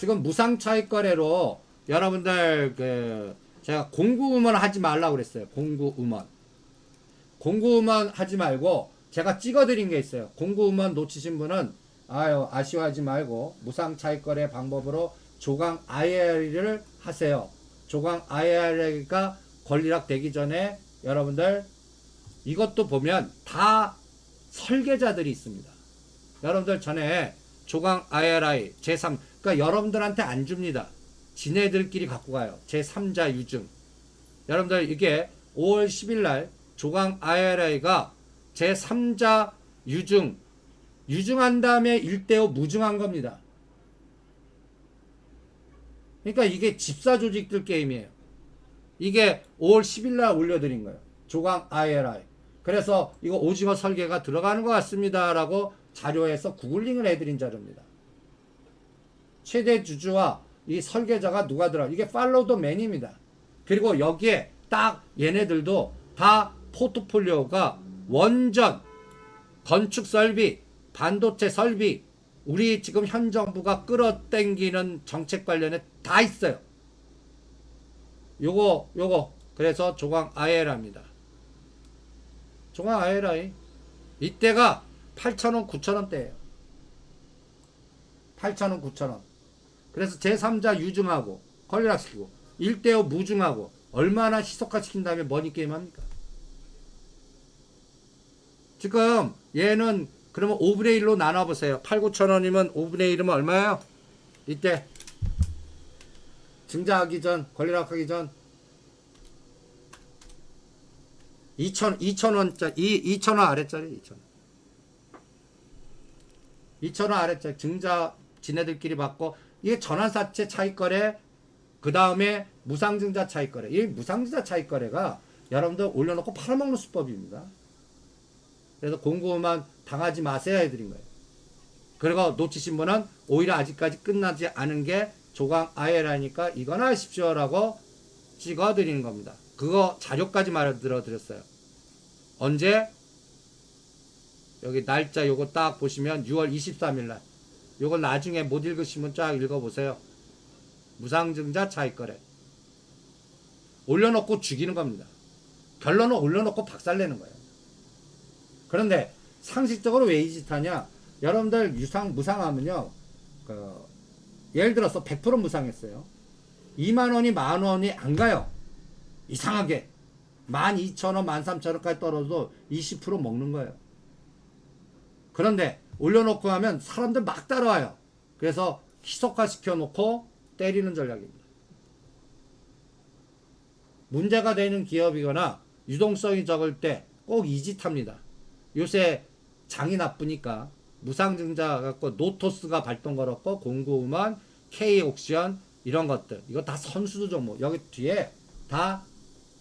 지금 무상 차익 거래로 여러분들 그 제가 공구 음원 하지 말라고 그랬어요. 공구 음원. 공구 음원 하지 말고 제가 찍어 드린 게 있어요. 공구 음원 놓치신 분은 아유 아쉬워하지 말고 무상 차익 거래 방법으로 조강 IR을 하세요. 조강 IR가 권리락 되기 전에 여러분들 이것도 보면 다 설계자들이 있습니다. 여러분들 전에 조강 IRI 제3 그러니까 여러분들한테 안 줍니다. 지네들끼리 갖고 가요. 제3자 유증. 여러분들 이게 5월 10일 날 조강 IRI가 제3자 유증 유증한 다음에 1대5 무증한 겁니다. 그러니까 이게 집사 조직들 게임이에요. 이게 5월 10일 날 올려드린 거예요. 조강 IRI. 그래서 이거 오징어 설계가 들어가는 것 같습니다라고 자료에서 구글링을 해드린 자료입니다. 최대 주주와 이 설계자가 누가 들어? 이게 팔로우 맨입니다. 그리고 여기에 딱 얘네들도 다 포트폴리오가 원전, 건축 설비, 반도체 설비, 우리 지금 현 정부가 끌어당기는 정책 관련에 다 있어요. 요거 요거 그래서 조강 IR입니다. 조강 IRI 이때가 8,000원, 9,000원대예요. 8,000원, 9,000원. 그래서 제3자 유증하고 권리락시키고 1대5 무증하고 얼마나 희석화 시킨 다음에 머니 게임 합니까? 지금 얘는 그러면 5분의 1로 나눠보세요. 8, 9천 원이면 5분의 1이면 얼마예요? 이때 증자하기 전, 권리락하기 전 2천, 2천 원짜리, 2천 원 아래짜리 2천 원. 2천 원 아래짜리 증자 지네들끼리 받고 이게 전환사채 차익거래 그 다음에 무상증자 차익거래 이 무상증자 차익거래가 여러분들 올려놓고 팔아먹는 수법입니다. 그래서 공고만 당하지 마세요 해드린 거예요. 그리고 놓치신 분은 오히려 아직까지 끝나지 않은 게 조강 IL이니까 이거나 하십시오라고 찍어드리는 겁니다. 그거 자료까지 말해들어 드렸어요. 언제? 여기 날짜 요거 딱 보시면 6월 23일 날. 요거 나중에 못 읽으시면 쫙 읽어보세요. 무상증자 차익거래. 올려놓고 죽이는 겁니다. 결론은 올려놓고 박살내는 거예요. 그런데 상식적으로 왜 이 짓 하냐? 여러분들 유상 무상하면요. 그 예를 들어서 100% 무상했어요. 2만 원이 만 원이 안 가요. 이상하게 12,000원, 13,000원까지 떨어져도 20% 먹는 거예요. 그런데 올려놓고 하면 사람들 막 따라와요. 그래서 희석화 시켜놓고 때리는 전략입니다. 문제가 되는 기업이거나 유동성이 적을 때 꼭 이짓 합니다. 요새 장이 나쁘니까 무상증자 갖고 노토스가 발동 걸었고 공고음원, K 옥션 이런 것들 이거 다 선수도 종목 여기 뒤에 다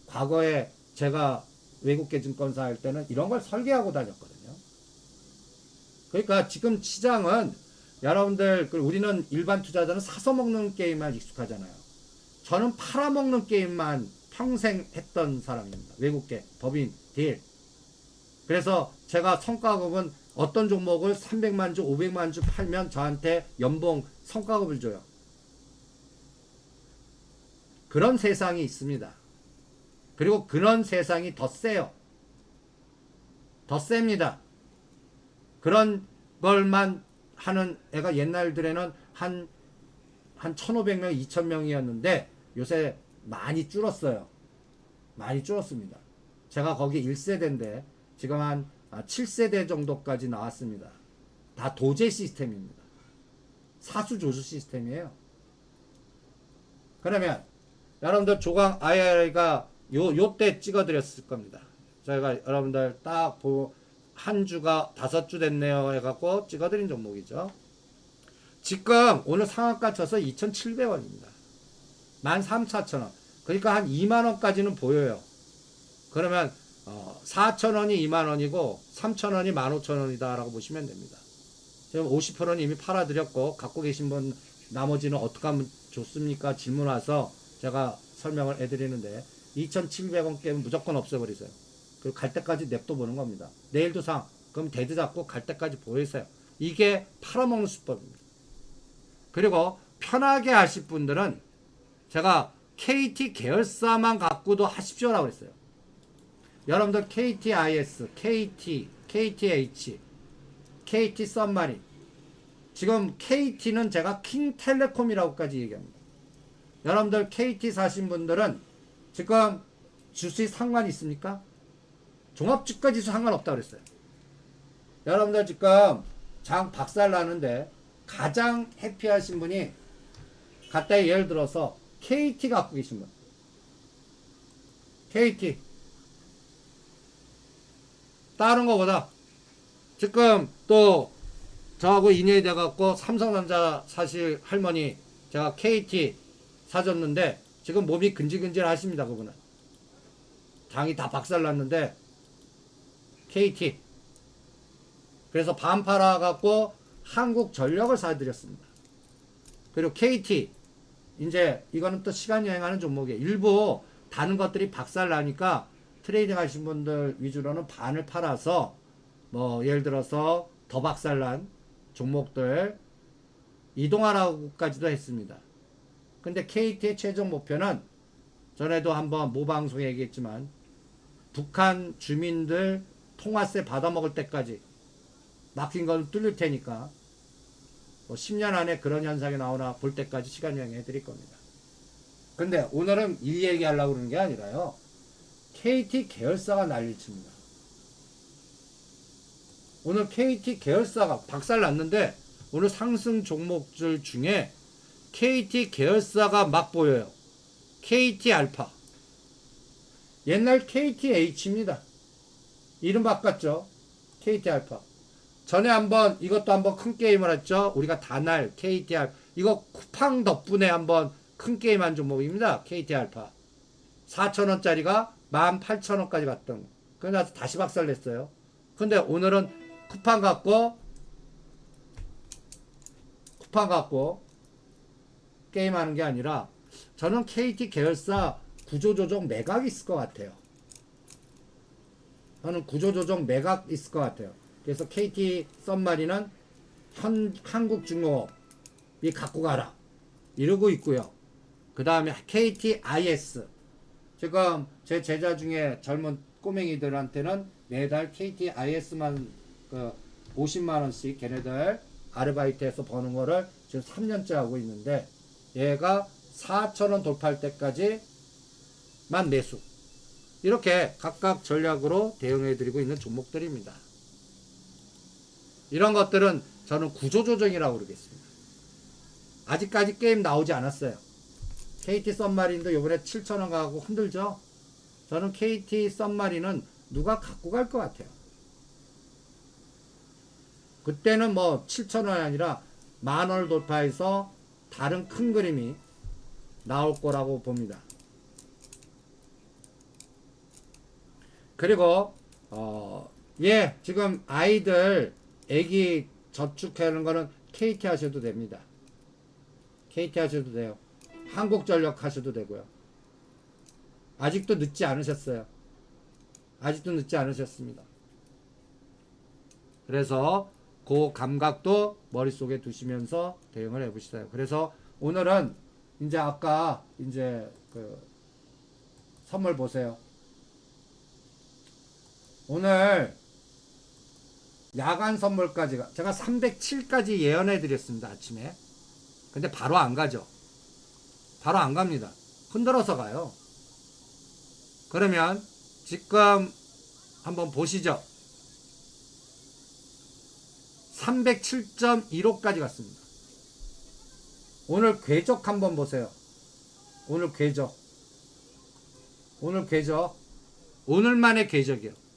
과거에 제가 외국계 증권사 할 때는 이런 걸 설계하고 다녔거든요. 그러니까 지금 시장은 여러분들 그 우리는 일반 투자자는 사서 먹는 게임만 익숙하잖아요. 저는 팔아먹는 게임만 평생 했던 사람입니다. 외국계 법인 딜. 그래서 제가 성과급은 어떤 종목을 300만 주, 500만 주 팔면 저한테 연봉 성과급을 줘요. 그런 세상이 있습니다. 그리고 그런 세상이 더 세요. 더 셉니다. 그런 걸만 하는 애가 옛날들에는 한, 한 1,500명, 2,000명이었는데 요새 많이 줄었어요. 많이 줄었습니다. 제가 거기 1세대인데 지금 한 7세대 정도까지 나왔습니다. 다 도제 시스템입니다. 사수 조수 시스템이에요. 그러면 여러분들 조강 IR가 요, 요 때 찍어드렸을 겁니다. 저희가 여러분들 딱 보, 한 주가 다섯 주 됐네요 해갖고 찍어드린 종목이죠. 지금 오늘 상한가 쳐서 2,700원입니다. 13,400원. 그러니까 한 2만원까지는 보여요. 그러면 어, 4,000원이 2만원이고 3,000원이 15,000원이다 라고 보시면 됩니다. 지금 50%는 이미 팔아드렸고 갖고 계신 분 나머지는 어떻게 하면 좋습니까? 질문 와서 제가 설명을 해드리는데 2,700원 깨면 무조건 없애버리세요. 그리고 갈 때까지 냅둬 보는 겁니다. 내일도 상 그럼 데드 잡고 갈 때까지 보이세요. 이게 팔아먹는 수법입니다. 그리고 편하게 하실 분들은 제가 KT 계열사만 갖고도 하십시오라고 했어요. 여러분들 KTIS, KT, KTH, KT 썸마린. 지금 KT는 제가 킹텔레콤이라고까지 얘기합니다. 여러분들 KT 사신 분들은 지금 주식 상관 있습니까? 종합주가지수 상관없다 그랬어요. 여러분들 지금 장 박살 나는데 가장 해피하신 분이 갖다 예를 들어서 KT 갖고 계신 분. KT. 다른 거보다 지금 또 저하고 인연이 돼갖고 삼성전자 사실 할머니 제가 KT 사줬는데 지금 몸이 근질근질 하십니다 그분은 장이 다 박살났는데 KT 그래서 반 팔아 갖고 한국 전력을 사드렸습니다. 그리고 KT 이제 이거는 또 시간 여행하는 종목이에요. 일부 다른 것들이 박살 나니까 트레이딩 하신 분들 위주로는 반을 팔아서 뭐 예를 들어서 더 박살난 종목들 이동하라고까지도 했습니다. 근데 KT의 최종 목표는 전에도 한번 모방송에 얘기했지만 북한 주민들 통화세 받아먹을 때까지 막힌 건 뚫릴 테니까 뭐 10년 안에 그런 현상이 나오나 볼 때까지 시간 여행해 드릴 겁니다. 근데 오늘은 이 얘기하려고 그러는 게 아니라요. KT 계열사가 난리 칩니다. 오늘 KT 계열사가 박살 났는데 오늘 상승 종목들 중에 KT 계열사가 막 보여요. KT 알파. 옛날 KTH입니다. 이름 바꿨죠. KT 알파. 전에 한번 이것도 한번 큰 게임을 했죠. 우리가 다날 KT 알파. 이거 쿠팡 덕분에 한번 큰 게임 한 종목입니다. KT 알파. 4천원짜리가 18,000원까지 갔던 거. 그래서 다시 박살 냈어요. 근데 오늘은 쿠팡 갖고 쿠팡 갖고 게임하는 게 아니라 저는 KT 계열사 구조조정 매각이 있을 것 같아요. 저는 구조조정 매각 있을 것 같아요. 그래서 KT 썸마리는 현, 한국중공업이 갖고 가라. 이러고 있고요. 그 다음에 KTIS. 지금 제 제자 중에 젊은 꼬맹이들한테는 매달 KTIS만 그 50만 원씩 걔네들 아르바이트해서 버는 거를 지금 3년째 하고 있는데 얘가 4천 원 돌파할 때까지만 매수. 이렇게 각각 전략으로 대응해 드리고 있는 종목들입니다. 이런 것들은 저는 구조조정이라고 그러겠습니다. 아직까지 게임 나오지 않았어요. KT 썸마린도 요번에 7천원 가고 흔들죠? 저는 KT 썸마린은 누가 갖고 갈 것 같아요. 그때는 뭐 7천원이 아니라 만원을 돌파해서 다른 큰 그림이 나올 거라고 봅니다. 그리고 어, 예, 지금 아이들 애기 저축하는 거는 KT 하셔도 됩니다. KT 하셔도 돼요. 한국전력 하셔도 되고요. 아직도 늦지 않으셨어요. 아직도 늦지 않으셨습니다. 그래서 그 감각도 머릿속에 두시면서 대응을 해보시세요. 그래서 오늘은 이제 아까 이제 그 선물 보세요. 오늘 야간 선물까지가 제가 307까지 예언해 드렸습니다. 아침에. 근데 바로 안 가죠. 바로 안 갑니다. 흔들어서 가요. 그러면 지금 한번 보시죠. 307.15까지 갔습니다. 오늘 궤적 한번 보세요. 오늘 궤적. 오늘 궤적. 오늘만의 궤적이요.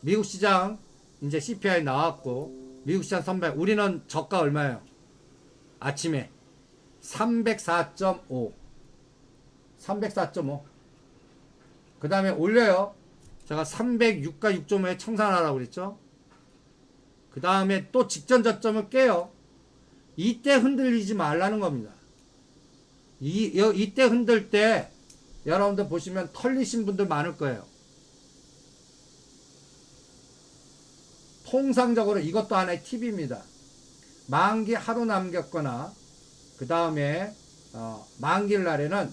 미국 시장 이제 CPI 나왔고 미국 시장 선배 우리는 저가 얼마예요? 아침에 304.5 304.5 그 다음에 올려요. 제가 306과 6.5에 청산하라고 그랬죠? 그 다음에 또 직전 저점을 깨요. 이때 흔들리지 말라는 겁니다. 이, 여- 이때 흔들 때 여러분들 보시면 털리신 분들 많을 거예요 통상적으로 이것도 하나의 팁입니다 만기 하루 남겼거나 그 다음에 어, 만기일 날에는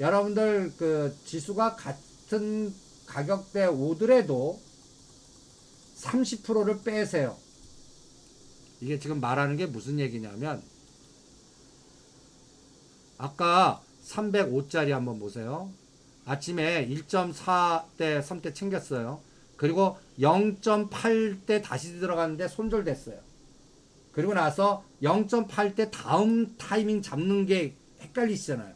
여러분들 그 지수가 같은 가격대 오더라도 30%를 빼세요. 이게 지금 말하는 게 무슨 얘기냐면 아까 305짜리 한번 보세요. 아침에 1.4대 3대 챙겼어요. 그리고 0.8대 다시 들어갔는데 손절됐어요. 그리고 나서 0.8대 다음 타이밍 잡는 게 헷갈리시잖아요.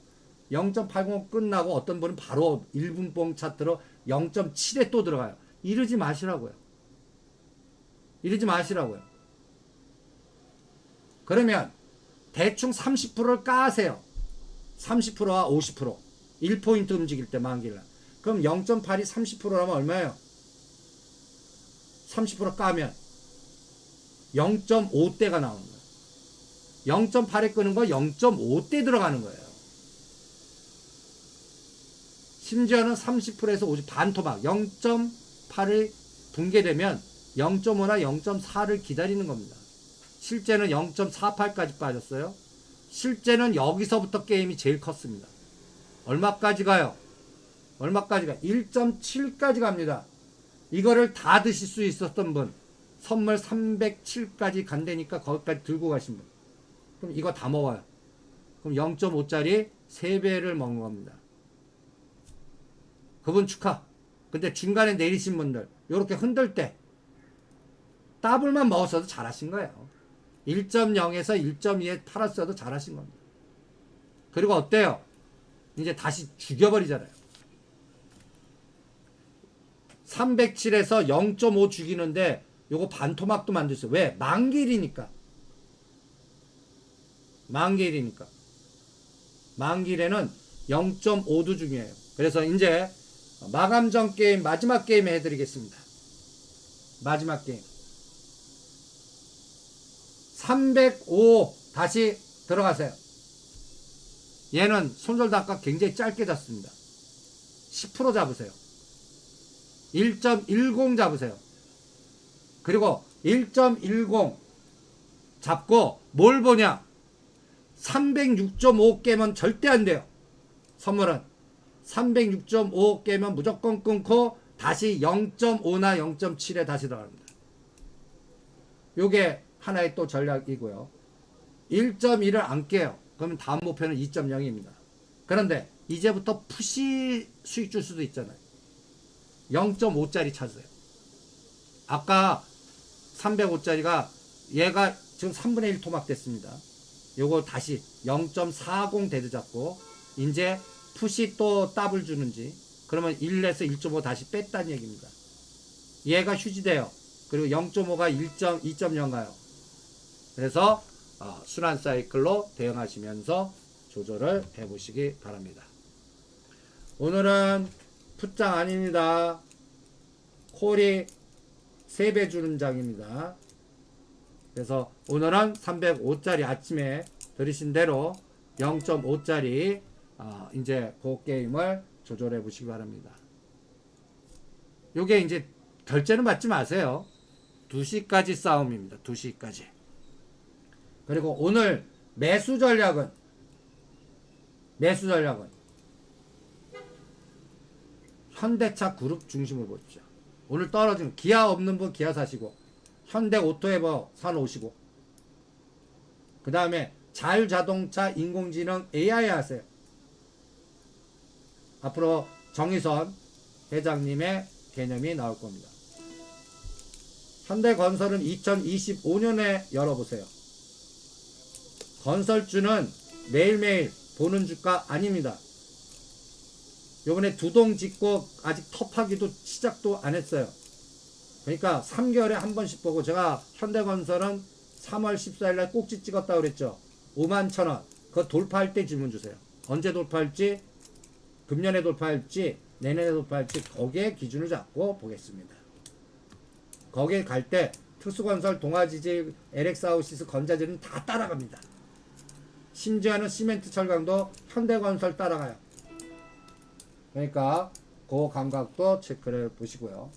0.80 끝나고 어떤 분은 바로 1분 뽕 차트로 0.7에 또 들어가요. 이러지 마시라고요. 이러지 마시라고요. 그러면 대충 30%를 까세요. 30%와 50%. 1포인트 움직일 때 만기를. 그럼 0.8이 30%라면 얼마예요? 30% 까면 0.5대가 나오는 거예요. 0.8에 끄는 거 0.5대 들어가는 거예요. 심지어는 30%에서 50 반토막 0.8을 붕괴되면 0.5나 0.4를 기다리는 겁니다. 실제는 0.48까지 빠졌어요. 실제는 여기서부터 게임이 제일 컸습니다. 얼마까지 가요? 얼마까지 가? 1.7까지 갑니다. 이거를 다 드실 수 있었던 분, 선물 307까지 간다니까 거기까지 들고 가신 분. 그럼 이거 다 먹어요. 그럼 0.5짜리 3배를 먹는 겁니다. 그분 축하. 근데 중간에 내리신 분들, 요렇게 흔들 때, 더블만 먹었어도 잘하신 거예요. 1.0에서 1.2에 팔았어도 잘하신 겁니다. 그리고 어때요? 이제 다시 죽여버리잖아요. 307에서 0.5 죽이는데 요거 반토막도 만들 수. 왜? 만길이니까. 만길이니까. 만길에는 0.5도 중요해요. 그래서 이제 마감전 게임 마지막 게임 해드리겠습니다. 마지막 게임. 305 다시 들어가세요. 얘는 손절 단가 굉장히 짧게 잡습니다. 10% 잡으세요. 1.10 잡으세요. 그리고 1.10 잡고 뭘 보냐? 306.5 깨면 절대 안 돼요. 선물은 306.5 깨면 무조건 끊고 다시 0.5나 0.7에 다시 들어갑니다. 요게 하나의 또 전략이고요. 1.1을 안 깨요. 그러면 다음 목표는 2.0입니다. 그런데 이제부터 푸시 수익 줄 수도 있잖아요. 0.5짜리 찾으세요. 아까 305짜리가 얘가 지금 3분의 1 토막 됐습니다. 요거 다시 0.40 대드 잡고 이제 푸시 또 더블 주는지 그러면 1에서 1.5 다시 뺐다는 얘기입니다. 얘가 휴지돼요. 그리고 0.5가 1.2.0 가요. 그래서 어, 순환 사이클로 대응하시면서 조절을 해보시기 바랍니다. 오늘은 풋장 아닙니다. 콜이 3배 주는 장입니다. 그래서 오늘은 305짜리 아침에 들으신 대로 0.5짜리 어, 이제 그 게임을 조절해 보시기 바랍니다. 요게 이제 결제는 받지 마세요. 2시까지 싸움입니다. 2시까지. 그리고 오늘 매수 전략은 매수 전략은 현대차 그룹 중심으로 보십시오. 오늘 떨어진 기아 없는 분 기아 사시고 현대 오토에버 사놓으시고 그 다음에 자율자동차 인공지능 AI 하세요. 앞으로 정의선 회장님의 개념이 나올 겁니다. 현대건설은 2025년에 열어보세요. 건설주는 매일매일 보는 주가 아닙니다. 요번에 두 동 짓고 아직 텁하기도 시작도 안 했어요. 그러니까 3개월에 한 번씩 보고 제가 현대건설은 3월 14일 날 꼭지 찍었다 그랬죠. 5만 천 원. 그거 돌파할 때 질문 주세요. 언제 돌파할지, 금년에 돌파할지, 내년에 돌파할지 거기에 기준을 잡고 보겠습니다. 거기에 갈 때 특수건설, 동아지질, LX아우시스, 건자재는 다 따라갑니다. 심지어는 시멘트 철강도 현대건설 따라가요. 그러니까 그 감각도 체크를 보시고요.